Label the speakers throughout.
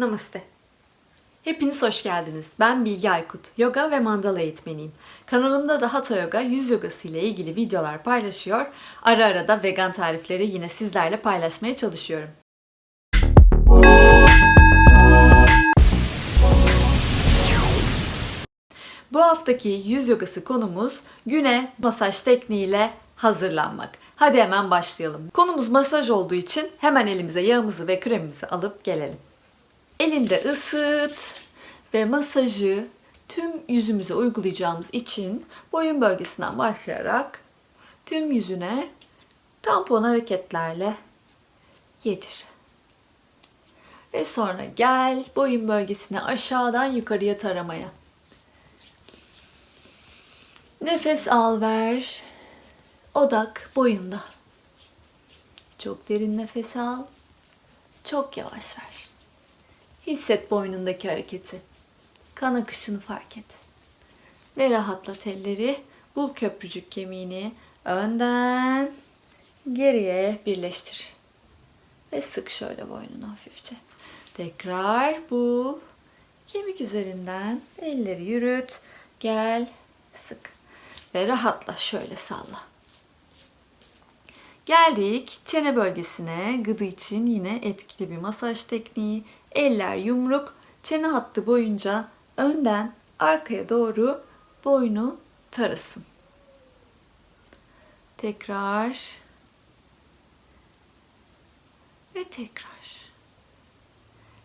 Speaker 1: Namaste. Hepiniz hoş geldiniz. Ben Bilge Aykut. Yoga ve mandala eğitmeniyim. Kanalımda da Hatha Yoga, yüz yogası ile ilgili videolar paylaşıyor. Ara ara da vegan tarifleri yine sizlerle paylaşmaya çalışıyorum. Bu haftaki yüz yogası konumuz güne masaj tekniğiyle hazırlanmak. Hadi hemen başlayalım. Konumuz masaj olduğu için hemen elimize yağımızı ve kremimizi alıp gelelim. Elinde ısıt ve masajı tüm yüzümüze uygulayacağımız için boyun bölgesinden başlayarak tüm yüzüne tampon hareketlerle yedir. Ve sonra gel boyun bölgesine aşağıdan yukarıya taramaya. Nefes al ver. Odak boyunda. Çok derin nefes al. Çok yavaş ver. Hisset boynundaki hareketi. Kan akışını fark et. Ve rahatlat elleri. Bul köprücük kemiğini önden geriye birleştir. Ve sık şöyle boynunu hafifçe. Tekrar bul. Kemik üzerinden elleri yürüt. Gel sık. Ve rahatla şöyle salla. Geldik çene bölgesine. Gıdı için yine etkili bir masaj tekniği. Eller yumruk, çene hattı boyunca önden arkaya doğru boynu tarasın. Tekrar ve tekrar.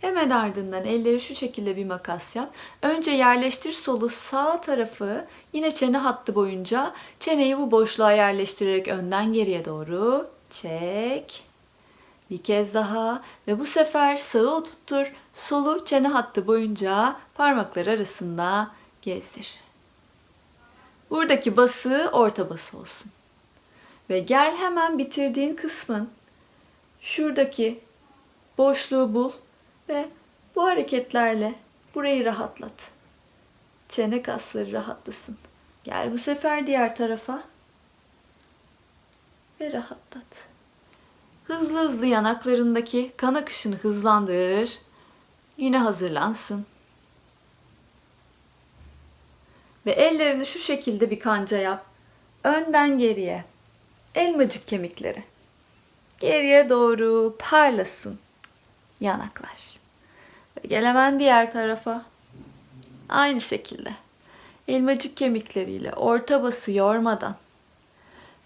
Speaker 1: Hemen ardından elleri şu şekilde bir makas yap. Önce yerleştir solu sağ tarafı yine çene hattı boyunca çeneyi bu boşluğa yerleştirerek önden geriye doğru çek. Bir kez daha ve bu sefer sağı oturttur. Solu çene hattı boyunca parmaklar arasında gezdir. Buradaki bası orta bası olsun. Ve gel hemen bitirdiğin kısmın şuradaki boşluğu bul ve bu hareketlerle burayı rahatlat. Çene kasları rahatlasın. Gel bu sefer diğer tarafa ve rahatlat. Hızlı hızlı yanaklarındaki kan akışını hızlandır. Yine hazırlansın. Ve ellerini şu şekilde bir kanca yap. Önden geriye. Elmacık kemikleri. Geriye doğru parlasın yanaklar. Ve gel hemen diğer tarafa. Aynı şekilde. Elmacık kemikleriyle orta bası yormadan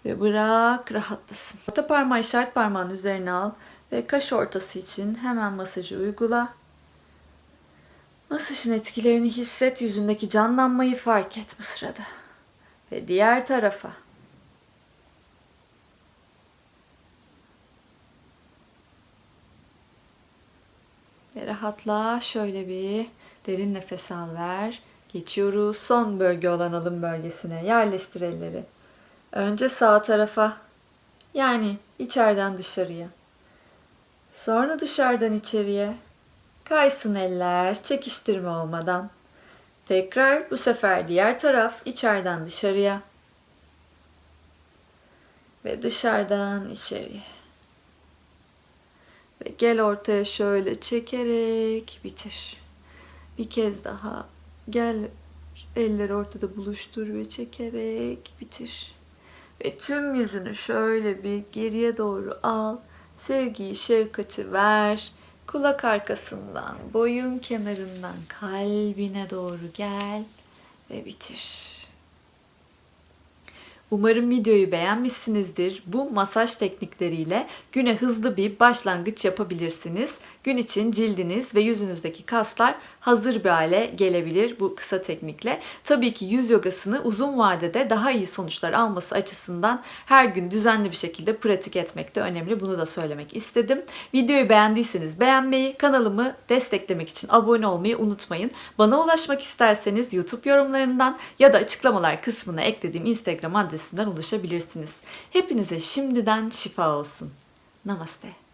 Speaker 1: ve bırak rahatlasın. Orta parmağı işaret parmağının üzerine al ve kaş ortası için hemen masajı uygula. Masajın etkilerini hisset, yüzündeki canlanmayı fark et bu sırada. Ve diğer tarafa. Rahatla şöyle bir derin nefes al ver. Geçiyoruz son bölge olan alın bölgesine. Yerleştir elleri. Önce sağ tarafa. Yani içeriden dışarıya. Sonra dışarıdan içeriye. Kaysın eller çekiştirme olmadan. Tekrar bu sefer diğer taraf içeriden dışarıya. Ve dışarıdan içeriye. Gel ortaya şöyle çekerek bitir. Bir kez daha gel elleri ortada buluştur ve çekerek bitir. Ve tüm yüzünü şöyle bir geriye doğru al. Sevgiyi, şefkati ver. Kulak arkasından, boyun kenarından kalbine doğru gel ve bitir. Umarım videoyu beğenmişsinizdir. Bu masaj teknikleriyle güne hızlı bir başlangıç yapabilirsiniz. Gün için cildiniz ve yüzünüzdeki kaslar hazır bir hale gelebilir bu kısa teknikle. Tabii ki yüz yogasını uzun vadede daha iyi sonuçlar alması açısından her gün düzenli bir şekilde pratik etmek de önemli. Bunu da söylemek istedim. Videoyu beğendiyseniz beğenmeyi, kanalımı desteklemek için abone olmayı unutmayın. Bana ulaşmak isterseniz YouTube yorumlarından ya da açıklamalar kısmına eklediğim Instagram adresimden ulaşabilirsiniz. Hepinize şimdiden şifa olsun. Namaste.